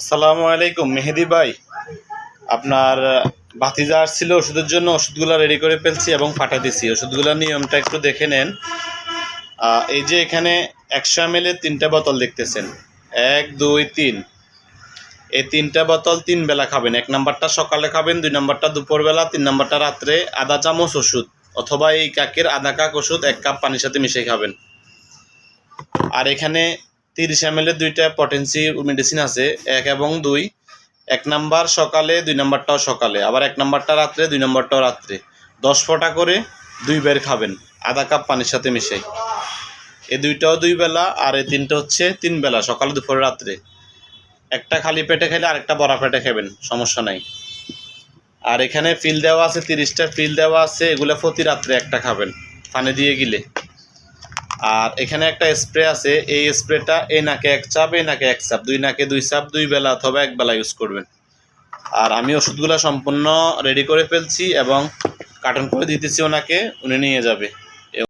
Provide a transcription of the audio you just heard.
আসসালামু আলাইকুম, মেহেদি ভাই। আপনার, ভাতিজা আসছিল ওষুধের জন্য, ওষুধগুলো রেডি করে ফেলছি এবং ফাটা দিছি। ওষুধগুলোর নিয়মটা একটু দেখে নেন। এই যে এখানে একশো এম তিনটা বোতল দেখতেছেন। এক, দুই, তিন। এই তিনটা বোতল তিন বেলা খাবেন। এক নাম্বারটা সকালে খাবেন, দুই নাম্বারটা দুপুরবেলা, তিন নাম্বারটা রাত্রে আধা চামচ ওষুধ অথবা এই কাকের আধা কাক ওষুধ এক কাপ পানির সাথে মিশিয়ে খাবেন। আর এখানে তিরিশ এম দুইটা পটেন্সি মেডিসিন আছে, এক এবং দুই। এক নাম্বার সকালে, দুই নাম্বারটাও সকালে। আবার এক নাম্বারটা রাত্রে, দুই নাম্বারটাও রাত্রে। দশ ফোঁটা করে দুই বের খাবেন, আধা কাপ পানির সাথে মিশাই এই দুইটাও দুই বেলা, আর এই তিনটা হচ্ছে তিন বেলা, সকালে, দুপুরে, রাত্রে। একটা খালি পেটে খেলে আরেকটা বড়া পেটে খাবেন, সমস্যা নাই। আর এখানে ফিল দেওয়া আছে তিরিশটা ফিল দেওয়া আছে, এগুলো প্রতি রাত্রে একটা খাবেন, পানি দিয়ে গিলে। আর এখানে একটা স্প্রে আছে, এই স্প্রেটা এই নাকে এক চাপ এই নাকে এক চাপ, দুই নাকে দুই চাপ, দুই বেলা অথবা এক বেলা ইউজ করবেন। আর আমি ওষুধগুলো সম্পূর্ণ রেডি করে ফেলছি এবং কার্টন করে দিতেছি ওনাকে, উনি নিয়ে যাবে।